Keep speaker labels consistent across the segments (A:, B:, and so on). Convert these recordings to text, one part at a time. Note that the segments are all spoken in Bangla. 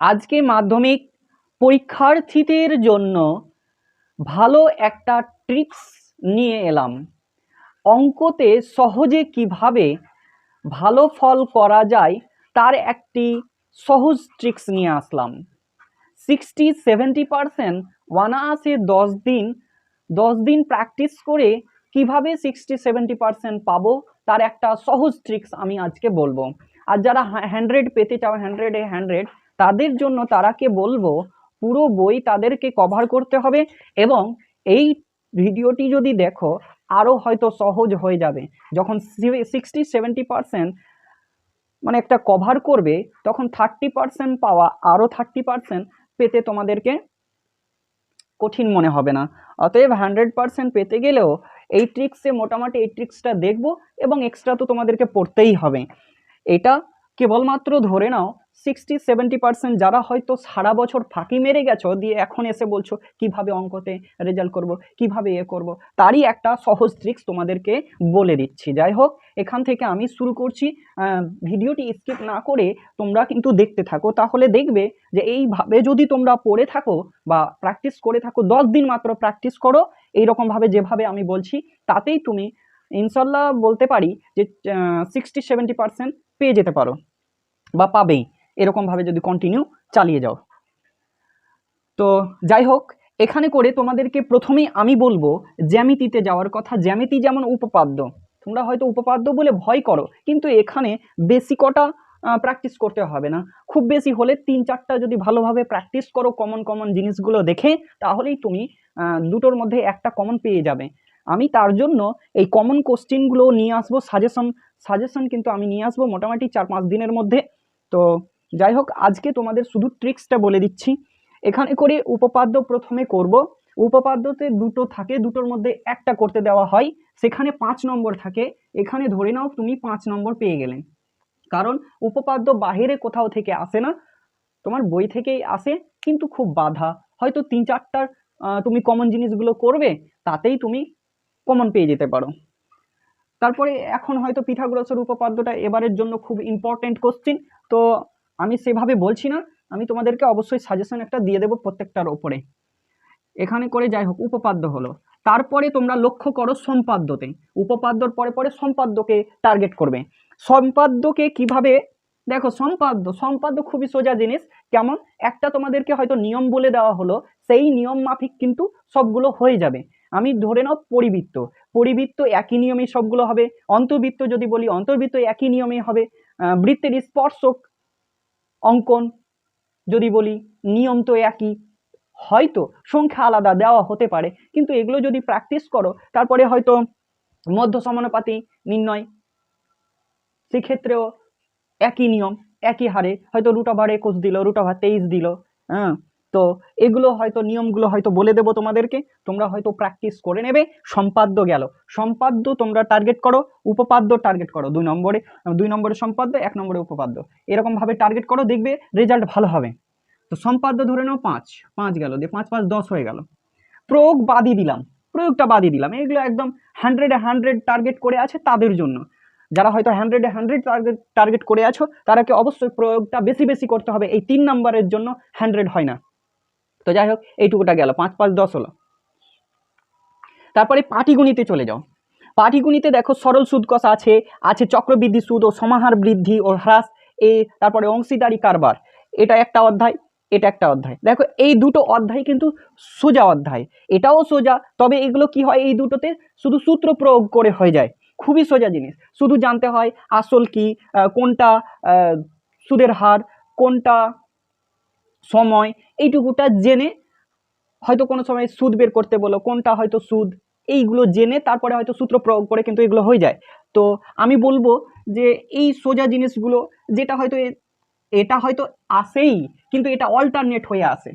A: আজকে মাধ্যমিক পরীক্ষার্থীদের জন্য ভালো একটা ট্রিক্স নিয়ে এলাম। অঙ্কতে সহজে কীভাবে ভালো ফল করা যায় তার একটি সহজ ট্রিক্স নিয়ে আসলাম। সিক্সটি, সেভেন্টি পারসেন্ট অনায়াসে দশ দিন দশ দিন প্র্যাকটিস করে কীভাবে সিক্সটি, সেভেন্টি পারসেন্ট পাবো তার একটা সহজ ট্রিক্স আমি আজকে বলব। আর যারা হান্ড্রেড পেতে চাও হান্ড্রেডে হান্ড্রেড তাদের জন্য তারাকে বলব, পুরো বই তাদেরকে কভার করতে হবে এবং এই ভিডিওটি যদি দেখো আরও হয়তো সহজ হয়ে যাবে। যখন সিক্সটি সেভেন্টি পারসেন্ট মানে একটা কভার করবে, তখন থার্টি পারসেন্ট পাওয়া আরও থার্টি পারসেন্ট পেতে তোমাদেরকে কঠিন মনে হবে না। অতএব হান্ড্রেড পারসেন্ট পেতে গেলেও এই ট্রিক্সে মোটামুটি এই ট্রিক্সটা দেখব এবং এক্সট্রা তো তোমাদেরকে পড়তেই হবে। এটা কেবলমাত্র ধরে নাও সিক্সটি সেভেন্টি পার্সেন্ট যারা হয়তো সারা বছর ফাঁকি মেরে গেছো, দিয়ে এখন এসে বলছো, কীভাবে অঙ্কতে রেজাল্ট করব? কীভাবে এ করব? তারই একটা সহজ ট্রিক্স তোমাদেরকে বলে দিচ্ছি। যাই হোক, এখান থেকে আমি শুরু করছি। ভিডিওটি স্কিপ না করে তোমরা কিন্তু দেখতে থাকো। তাহলে দেখবে যে এইভাবে যদি তোমরা পড়ে থাকো বা প্র্যাকটিস করে থাকো, দশ দিন মাত্র প্র্যাকটিস করো, এইরকমভাবে যেভাবে আমি বলছি, তাতেই তুমি ইনশাল্লাহ বলতে পারি যে সিক্সটি সেভেন্টি পার্সেন্ট পেয়ে যেতে পারো বা পাবেই। এরকমভাবে যদি কন্টিনিউ চালিয়ে যাও। তো যাই হোক, এখানে করে তোমাদেরকে প্রথমেই আমি বলব, জ্যামিতিতে যাওয়ার কথা। জ্যামিতি যেমন উপপাদ্য, তোমরা হয়তো উপপাদ্য বলে ভয় করো, কিন্তু এখানে বেশি কটা প্র্যাকটিস করতে হবে না। খুব বেশি হলে তিন চারটা যদি ভালোভাবে প্র্যাকটিস করো কমন কমন জিনিসগুলো দেখে, তাহলেই তুমি দুটোর মধ্যে একটা কমন পেয়ে যাবে। আমি তার জন্য এই কমন কোশ্চেনগুলো নিয়ে আসব সাজেশন সাজেশন কিন্তু আমি নিয়ে আসব মোটামুটি চার পাঁচ দিনের মধ্যে। তো যাই হোক, আজকে তোমাদের শুধু ট্রিক্সটা বলে দিচ্ছি। এখানে করে উপপাদ্য প্রথমে করব। উপপাদ্যতে দুটো থাকে, দুটোর মধ্যে একটা করতে দেওয়া হয়, সেখানে পাঁচ নম্বর থাকে। এখানে ধরে নাও তুমি পাঁচ নম্বর পেয়ে গেলে। কারণ উপপাদ্য বাহিরে কোথাও থেকে আসে না। তোমার বই থেকেই আসে, কিন্তু খুব বাধা। হয়তো তিন চারটার তুমি কমন জিনিসগুলো করবে, তাতেই তুমি কমন পেয়ে যেতে পারো। তারপরে এখন হয়তো পিথাগোরাসের উপপাদ্যটা এবারের জন্য খুব ইম্পর্টেন্ট কোশ্চিন তো আমি সেভাবে বলছি না, আমি তোমাদেরকে অবশ্যই সাজেশন একটা দিয়ে দেবো প্রত্যেকটার ওপরে। এখানে করে যাই হোক, উপপাদ্য হলো। তারপরে তোমরা লক্ষ্য করো সম্পাদ্যতে। উপপাদ্যর পরে পরে সম্পাদ্যকে টার্গেট করবে। সম্পাদ্যকে কীভাবে, দেখো সম্পাদ্য সম্পাদ্য খুবই সোজা জিনিস। কেমন? একটা তোমাদেরকে হয়তো নিয়ম বলে দেওয়া হলো, সেই নিয়ম মাফিক কিন্তু সবগুলো হয়ে যাবে। আমি ধরে নাও পরিবৃত্ত। পরিবৃত্ত একই নিয়মে সবগুলো হবে। অন্তর্বৃত্ত যদি বলি, অন্তর্বৃত্ত একই নিয়মে হবে। বৃত্তের স্পর্শক অঙ্কন যদি বলি, নিয়ম তো একই। হয়তো সংখ্যা আলাদা দেওয়া হতে পারে, কিন্তু এগুলো যদি প্র্যাকটিস করো, তারপরে হয়তো মধ্য সমানুপাতি নির্ণয়, সেক্ষেত্রেও একই নিয়ম, একই হারে। হয়তো রুট ওভার একুশ দিল রুট ওভার তেইশ দিল হ্যাঁ। তো এগুলো হয়তো নিয়মগুলো হয়তো বলে দেবো তোমাদেরকে। তোমরা হয়তো প্র্যাকটিস করে নেবে, সম্পাদ্য গেল। সম্পাদ্য তোমরা টার্গেট করো, উপপাদ্য টার্গেট করো দুই নম্বরে। দুই নম্বরে সম্পাদ্য, এক নম্বরে উপপাদ্য। এরকমভাবে টার্গেট করো, দেখবে রেজাল্ট ভালো হবে। তো সম্পাদ্য ধরে নাও পাঁচ পাঁচ গেল, দিয়ে পাঁচ পাঁচ, দশ হয়ে গেল। প্রয়োগ বাদই দিলাম, প্রয়োগটা বাদই দিলাম। এগুলো একদম হান্ড্রেডে হান্ড্রেড টার্গেট করে আছে তাদের জন্য। যারা হয়তো হান্ড্রেডে হান্ড্রেড টার্গেট টার্গেট করে আছো, তারাকে অবশ্যই প্রয়োগটা বেশি বেশি করতে হবে। এই তিন নাম্বারের জন্য হান্ড্রেড হয় না। তো যাই হোক, এইটুকুটা গেল, পাঁচ পাঁচ দশ হলো। তারপরে পাটিগণিতে চলে যাও। পাটিগণিতে দেখো সরল সুদ কষা আছে আছে চক্রবৃদ্ধি সুদ ও সমাহার বৃদ্ধি ও হ্রাস, এ, তারপরে অংশীদারি কারবার। এটা একটা অধ্যায়, এটা একটা অধ্যায়। দেখো, এই দুটো অধ্যায় কিন্তু সোজা অধ্যায়। এটাও সোজা, তবে এগুলো কি হয়, এই দুটোতে শুধু সূত্র প্রয়োগ করে হয়ে যায়। খুবই সোজা জিনিস। শুধু জানতে হয় আসল কি কোনটা সুদের হার, কোনটা সময় এইটুকুটা জেনে হয়তো কোনো সময় সুদ বের করতে বলো, কোনটা হয়তো সুদ, এইগুলো জেনে তারপরে হয়তো সূত্র প্রয়োগ করে কিন্তু এগুলো হয়ে যায়। তো আমি বলব যে এই সোজা জিনিসগুলো, যেটা হয়তো এটা হয়তো আসেই, কিন্তু এটা অল্টারনেট হয়ে আসে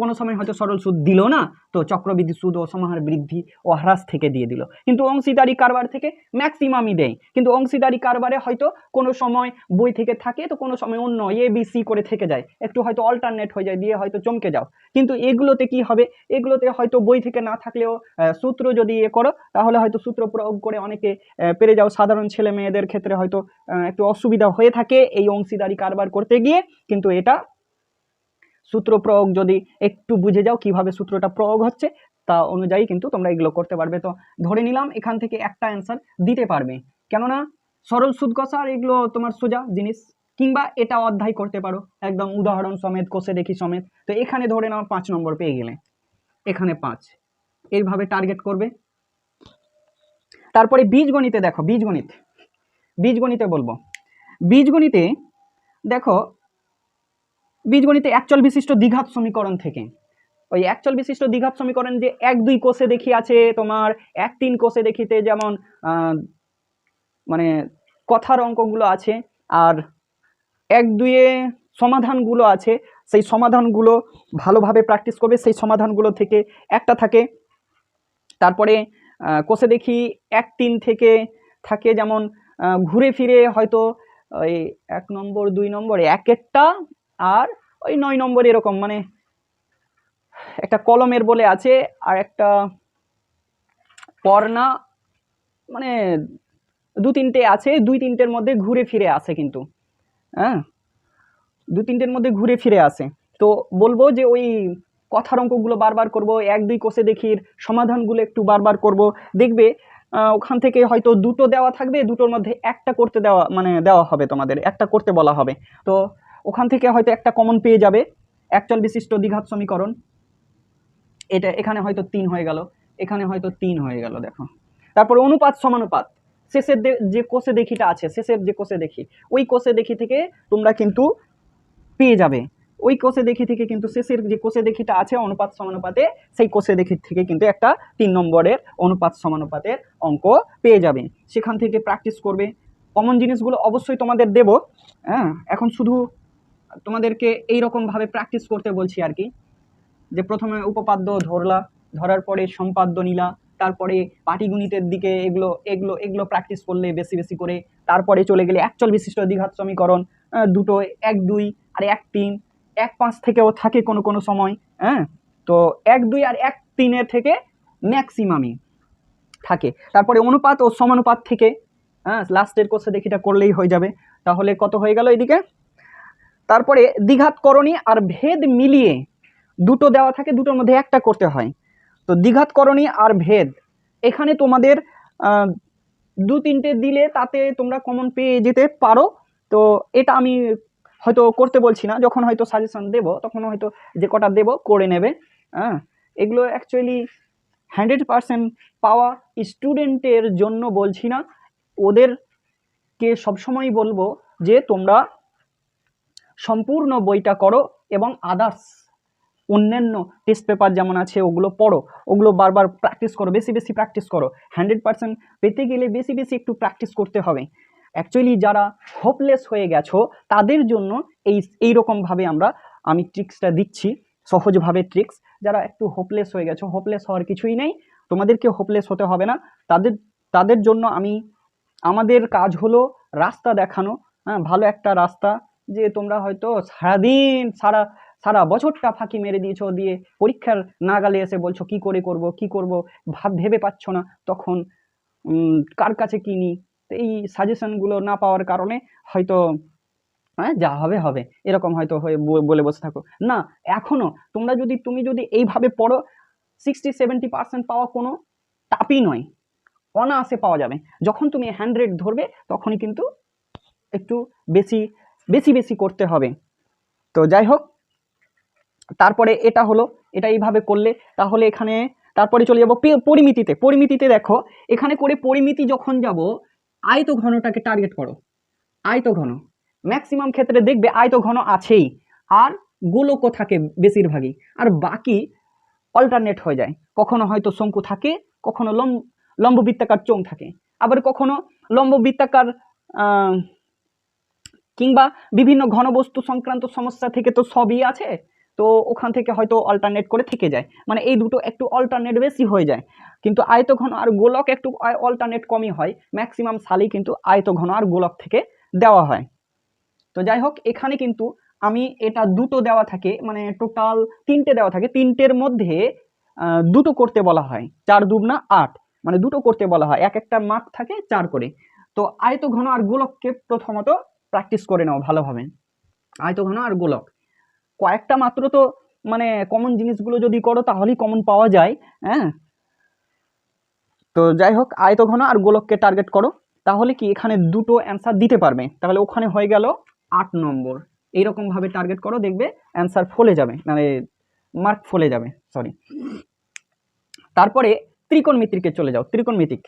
A: কোনো সময় হয়তো সরল সুদ দিল না, তো চক্রবৃদ্ধি সুদ ও সমাহার বৃদ্ধি ও হ্রাস থেকে দিয়ে দিল। কিন্তু অংশীদারি কারবার থেকে ম্যাক্সিমামই দেয়। কিন্তু অংশীদারি কারবারে হয়তো কোনো সময় বই থেকে থাকে, তো কোনো সময় অন্য এ বি সি করে থেকে যায়। একটু হয়তো অল্টারনেট হয়ে যায়, দিয়ে হয়তো চমকে যাও। কিন্তু এগুলোতে কি হবে? এগুলোতে হয়তো বই থেকে না থাকলেও সূত্র যদি ইয়ে করো, তাহলে হয়তো সূত্র প্রয়োগ করে অনেকে পেরে যাও। সাধারণ ছেলে মেয়েদের ক্ষেত্রে হয়তো একটু অসুবিধা হয়ে থাকে এই অংশীদারি কারবার করতে গিয়ে। কিন্তু এটা সূত্র প্রয়োগ যদি একটু বুঝে যাও কীভাবে সূত্রটা প্রয়োগ হচ্ছে, তা অনুযায়ী কিন্তু তোমরা এগুলো করতে পারবে। তো ধরে নিলাম এখান থেকে একটা অ্যান্সার দিতে পারবে। কেননা সরল সুদ কষা আর এগুলো তোমার সোজা জিনিস, কিংবা এটা অধ্যায় করতে পারো। একদম উদাহরণ সমেত, কষে দেখি সমেত। তো এখানে ধরে নাও পাঁচ নম্বর পেয়ে গেলে। এখানে পাঁচ। এইভাবে টার্গেট করবে। তারপরে বীজগণিতে দেখো, বীজগণিত। বীজগণিতে বলব। বীজগণিতে দেখো বীজগণিতে একচল বিশিষ্ট দ্বিঘাত সমীকরণ থেকে। ওই একচল বিশিষ্ট দ্বিঘাত সমীকরণ যে এক দুই কোষে দেখি আছে তোমার এক তিন কোষে দেখিতে যেমন মানে কথার অঙ্কগুলো আছে আর এক দুয়ে সমাধানগুলো আছে, সেই সমাধানগুলো ভালোভাবে প্র্যাকটিস করবে, সেই সমাধানগুলো থেকে একটা থাকে, তারপরে কোষে দেখি এক তিন থেকে থাকে যেমন ঘুরে ফিরে হয়তো ওই এক নম্বর, দুই নম্বর এক একটা আর ওই নয় নম্বর এরকম মানে একটা কলমের বলে আছে আর একটা পর্না মানে দু তিনটে আছে, দুই তিনটের মধ্যে ঘুরে ফিরে আসে কিন্তু হ্যাঁ? দু তিনটের মধ্যে ঘুরে ফিরে আসে। তো বলব যে ওই কথার অঙ্কগুলো বারবার করব, এক দুই কোষে দেখির সমাধানগুলো একটু বারবার করব। দেখবে ওখান থেকে হয়তো দুটো দেওয়া থাকবে, দুটোর মধ্যে একটা করতে দেওয়া মানে দেওয়া হবে তোমাদের, একটা করতে বলা হবে। তো ওখান থেকে হয়তো একটা কমন পেয়ে যাবে। একচল বিশিষ্ট দ্বিঘাত সমীকরণ। এটা এখানে হয়তো তিন হয়ে গেল। এখানে হয়তো তিন হয়ে গেল, দেখো। তারপরে অনুপাত সমানুপাত। শেষের যে কোষে দেখিটা আছে, শেষের যে কোষে দেখি, ওই কোষে দেখি থেকে তোমরা কিন্তু পেয়ে যাবে। ওই কোষে দেখি থেকে কিন্তু শেষের যে কোষে দেখিটা আছে, অনুপাত সমানুপাতে, সেই কোষে দেখি থেকে কিন্তু একটা তিন নম্বরের অনুপাত সমানুপাতের অঙ্ক পেয়ে যাবে। সেখান থেকে প্র্যাকটিস করবে। কমন জিনিসগুলো অবশ্যই তোমাদের দেব। হ্যাঁ এখন শুধু তোমাদেরকে এই রকমভাবে প্র্যাকটিস করতে বলছি আর কি। যে প্রথমে উপপাদ্য ধরলা, ধরার পরে সম্পাদ্য নিলা, তারপরে পাটিগণিতের দিকে এগুলো এগুলো এগুলো প্র্যাকটিস করলে বেশি বেশি করে। তারপরে চলে গেলে একচল বিশিষ্ট দ্বিঘাত সমীকরণ দুটো, এক, দুই আর এক, তিন। এক, পাঁচ থেকেও থাকে কোনো কোনো সময় হ্যাঁ? তো এক, দুই আর এক তিনের থেকে ম্যাক্সিমামই থাকে। তারপরে অনুপাত ও সমানুপাত থেকে হ্যাঁ লাস্টের কোর্সে দেখিটা করলেই হয়ে যাবে। তাহলে কত হয়ে গেল এদিকে? তারপরে দ্বিঘাতকরণী আর ভেদ মিলিয়ে দুটো দেওয়া থাকে, দুটোর মধ্যে একটা করতে হয়। তো দ্বিঘাতকরণী আর ভেদ, এখানে তোমাদের দু তিনটে দিলে তাতে তোমরা কমন পেয়ে যেতে পারো। তো এটা আমি হয়তো করতে বলছি না, যখন হয়তো সাজেশন দেব, তখন হয়তো যে কটা দেব করে নেবে। হ্যাঁ এগুলো অ্যাকচুয়ালি হান্ড্রেড পারসেন্ট পাওয়া স্টুডেন্টের জন্য বলছি না। ওদেরকে সবসময় বলব যে তোমরা সম্পূর্ণ বইটা করো এবং আদার্স অন্যান্য টেস্ট পেপার যেমন আছে, ওগুলো পড়ো। ওগুলো বারবার প্র্যাকটিস করো, বেশি বেশি প্র্যাকটিস করো। হান্ড্রেড পার্সেন্ট পেতে গেলে বেশি বেশি একটু প্র্যাকটিস করতে হবে। অ্যাকচুয়ালি যারা হোপলেস হয়ে গেছো, তাদের জন্য এই এই রকমভাবে আমরা, আমি ট্রিক্সটা দিচ্ছি, সহজভাবে ট্রিক্স যারা একটু হোপলেস হয়ে গেছো হোপলেস হওয়ার কিছুই নেই, তোমাদেরকে হোপলেস হতে হবে না। তাদের তাদের জন্য আমি, আমাদের কাজ হলো রাস্তা দেখানো হ্যাঁ ভালো একটা রাস্তা যে তোমরা হয়তো সারাদিন, সারা সারা বছরটা ফাঁকি মেরে দিয়েছ, দিয়ে পরীক্ষার নাগালে এসে বলছো, কি করে করব, কি করব ভাব ভেবে পাচ্ছ না? তখন কার কাছে কিনি এই সাজেশনগুলো না পাওয়ার কারণে হয়তো হ্যাঁ যা হবে হবে। এরকম হয়তো হয়ে বলে বসে থাকো। না, এখনও তোমরা যদি, তুমি যদি এইভাবে পড়ো সিক্সটি সেভেন্টি পার্সেন্ট পাওয়া কোনো তাপই নয়। অনায়াসে পাওয়া যাবে। যখন তুমি হ্যান্ড্রেড ধরবে, তখনই কিন্তু একটু বেশি বেশি বেশি করতে হবে। তো যাই হোক তারপরে এটা হলো এটা এইভাবে করলে তাহলে এখানে তারপরে চলে যাব পরিমিতিতে। পরিমিতিতে দেখো এখানে করে পরিমিতি যখন যাব আয়ত ঘনটাকে টার্গেট করো। আয়ত ঘন ম্যাক্সিমাম ক্ষেত্রে দেখবে আয়ত ঘন আছেই আর গোলকও থাকে বেশিরভাগই। আর বাকি অল্টারনেট হয়ে যায়। কখনো হয়তো শঙ্কু থাকে কখনো লম্ব লম্ব বৃত্তাকার চোঙ থাকে। আবার কখনো লম্ব বৃত্তাকার আহ, কিংবা বিভিন্ন ঘনবস্তু সংক্রান্ত সমস্যা থেকে তো সবই আছে, তো ওখান থেকে হয়তো অল্টারনেট করে থেকে যায়। মানে এই দুটো একটু অল্টারনেট বেশি হয়ে যায়। কিন্তু আয়ত ঘন আর গোলক একটু অল্টারনেট কমই হয়। ম্যাক্সিমাম সালেই কিন্তু আয়ত ঘন আর গোলক থেকে দেওয়া হয়। তো যাই হোক, এখানে কিন্তু আমি এটা দুটো দেওয়া থাকে মানে টোটাল তিনটে দেওয়া থাকে। তিনটের মধ্যে দুটো করতে বলা হয়। চার দুবনা আট। মানে দুটো করতে বলা হয়। এক একটা মার্ক থাকে চার করে। তো আয়ত ঘন আর গোলককে প্রথমত প্র্যাকটিস করে নাও ভালোভাবে। আয়তঘন আর গোলক। কয়েকটা মাত্র তো মানে কমন জিনিসগুলো যদি করো, তাহলেই কমন পাওয়া যায় হ্যাঁ? তো যাই হোক, আয়তঘন আর গোলককে টার্গেট করো। তাহলে কি এখানে দুটো অ্যান্সার দিতে পারবে? তাহলে ওখানে হয়ে গেল আট নম্বর। এইরকম ভাবে টার্গেট করো, দেখবে অ্যান্সার ফলে যাবে। মানে মার্ক ফলে যাবে সরি তারপরে ত্রিকোণমিতিকে চলে যাও, ত্রিকোণমিতিক।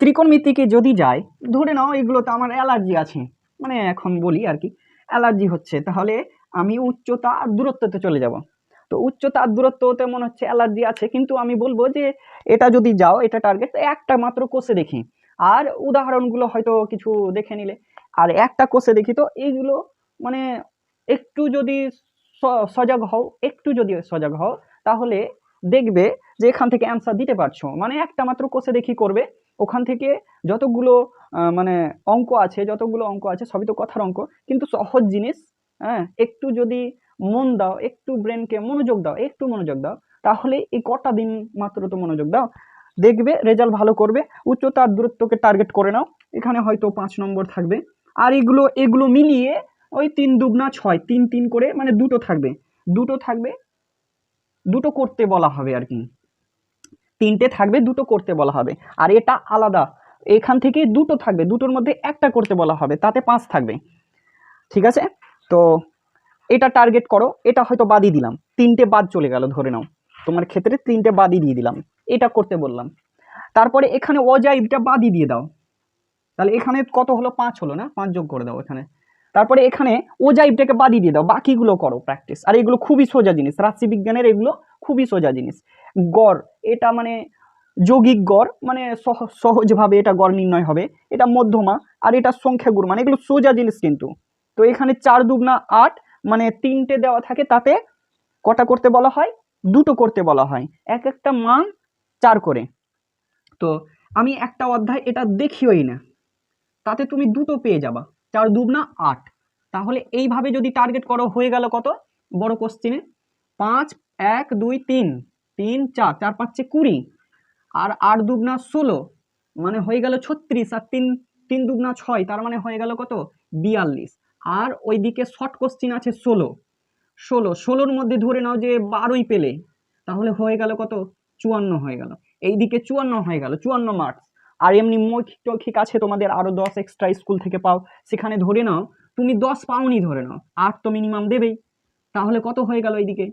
A: ত্রিকোণমিতিকে যদি যায়, ধরে নাও এগুলো তো আমার অ্যালার্জি আছে। মানে এখন বলি আর কি অ্যালার্জি হচ্ছে, তাহলে আমি উচ্চতা আর দূরত্বতে চলে যাব। তো উচ্চতা আর দূরত্বতে মনে হচ্ছে অ্যালার্জি আছে, কিন্তু আমি বলব যে এটা যদি যাও, এটা টার্গেট একটা মাত্র কোষে দেখি। আর উদাহরণগুলো হয়তো কিছু দেখে নিলে। আর একটা কোষে দেখি তো, এইগুলো মানে একটু যদি সজাগ হও, একটু যদি সজাগ হও, তাহলে দেখবে যে এখান থেকে অ্যান্সার দিতে পারছ। মানে একটা মাত্র কোষে দেখি করবে, ওখান থেকে যতগুলো মানে অঙ্ক আছে, যতগুলো অঙ্ক আছে, সবই তো কথার অঙ্ক। কিন্তু সহজ জিনিস হ্যাঁ একটু যদি মন দাও, একটু ব্রেনকে মনোযোগ দাও, একটু মনোযোগ দাও, তাহলে এই কটা দিন মাত্র তো মনোযোগ দাও। দেখবে রেজাল্ট ভালো করবে, উচ্চতার দূরত্বকে টার্গেট করে নাও, এখানে হয়তো পাঁচ নম্বর থাকবে। আর এগুলো এগুলো মিলিয়ে ওই তিন দুগুনা ছয়, তিন তিন করে মানে দুটো থাকবে। দুটো থাকবে, দুটো করতে বলা হবে আর কি। তিনটে থাকবে, দুটো করতে বলা হবে। আর এটা আলাদা এখান থেকে দুটো থাকবে, দুটোর মধ্যে একটা করতে বলা হবে, তাতে পাঁচ থাকবে। ঠিক আছে? তো এটা টার্গেট করো, এটা হয়তো বাদই দিলাম। তিনটে বাদ চলে গেল, ধরে নাও। তোমার ক্ষেত্রে তিনটে বাদই দিয়ে দিলাম। এটা করতে বললাম। তারপরে এখানে অজাইবটা বাদই দিয়ে দাও। তাহলে এখানে কত হলো? পাঁচ হলো না? পাঁচ যোগ করে দাও এখানে। তারপরে এখানে ওজাইবটাকে বাদই দিয়ে দাও। বাকিগুলো করো প্র্যাকটিস আর এগুলো খুবই সোজা জিনিস। রাশিবিজ্ঞানের এগুলো খুবই সোজা জিনিস। গড়, এটা মানে যৌগিক গড় মানে সহ, সহজভাবে এটা গড় নির্ণয় হবে। এটা মধ্যমা আর এটা সংখ্যাগুর মানে এগুলো সোজা জিনিস কিন্তু। তো এখানে চার দুগুনা আট মানে তিনটে দেওয়া থাকে তাতে কটা করতে বলা হয়? দুটো করতে বলা হয়। এক একটা মান চার করে। তো আমি একটা অধ্যায় এটা দেখিওই না। তাতে তুমি দুটো পেয়ে যাবা। চার দুগুনা আট। তাহলে এইভাবে যদি টার্গেট করো, হয়ে গেল কত? বড় কোশ্চিনে পাঁচ, এক, দুই, তিন। তিন, চার। চার পাঁচে কুড়ি। আর আট দুগুনা ষোলো মানে হয়ে গেল ছত্রিশ আর তিন তিন দুগুনা ছয়, তার মানে হয়ে গেল কত? বিয়াল্লিশ। আর ওইদিকে শর্ট কোশ্চিন আছে ষোলো। ষোলো, ষোলোর মধ্যে ধরে নাও যে বারোই পেলে, তাহলে হয়ে গেল কত? চুয়ান্ন হয়ে গেল। এইদিকে চুয়ান্ন হয়ে গেল, চুয়ান্ন মার্কস আর এমনি মৌখিক টৌখিক আছে তোমাদের আরও দশ এক্সট্রা স্কুল থেকে পাও। সেখানে ধরে নাও, তুমি দশ পাওনি ধরে নাও, আট তো মিনিমাম দেবেই। তাহলে কত হয়ে গেল এইদিকে?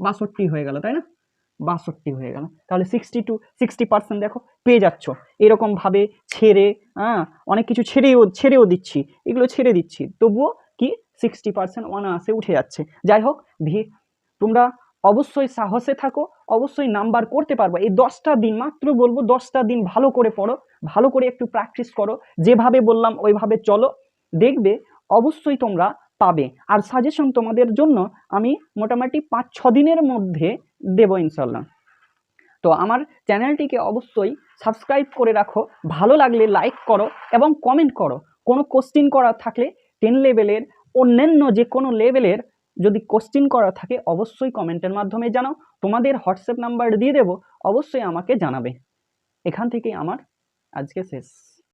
A: বাষট্টি হয়ে গেল, তাই না? বাষট্টি হয়ে গেল। তাহলে সিক্সটি টু সিক্সটি পার্সেন্ট দেখো পেয়ে যাচ্ছ। এরকমভাবে ছেড়ে হ্যাঁ অনেক কিছু ছেড়েও ছেড়েও দিচ্ছি। এগুলো ছেড়ে দিচ্ছি। তবুও কি সিক্সটি পার্সেন্ট অনায়াসে উঠে যাচ্ছে। যাই হোক ভি তোমরা অবশ্যই সাহসে থাকো, অবশ্যই নাম্বার করতে পারবে। এই দশটা দিন, মাত্র বলব দশটা দিন ভালো করে পড়ো, ভালো করে একটু প্র্যাকটিস করো। যেভাবে বললাম, ওইভাবে চলো। দেখবে অবশ্যই তোমরা পাবে। আর সাজেশন তোমাদের জন্য আমি মোটামুটি পাঁচ ছ দিনের মধ্যে দেবো ইনশাল্লাহ। তো আমার চ্যানেলটিকে অবশ্যই সাবস্ক্রাইব করে রাখো, ভালো লাগলে লাইক করো এবং কমেন্ট করো। কোনো কোশ্চিন করা থাকলে টেন লেভেলের অন্যান্য যে কোনো লেভেলের যদি কোশ্চিন করা থাকে, অবশ্যই কমেন্টের মাধ্যমে জানাও। তোমাদের হোয়াটসঅ্যাপ নাম্বার দিয়ে দেবো, অবশ্যই আমাকে জানাবে। এখান থেকেই আমার আজকে শেষ।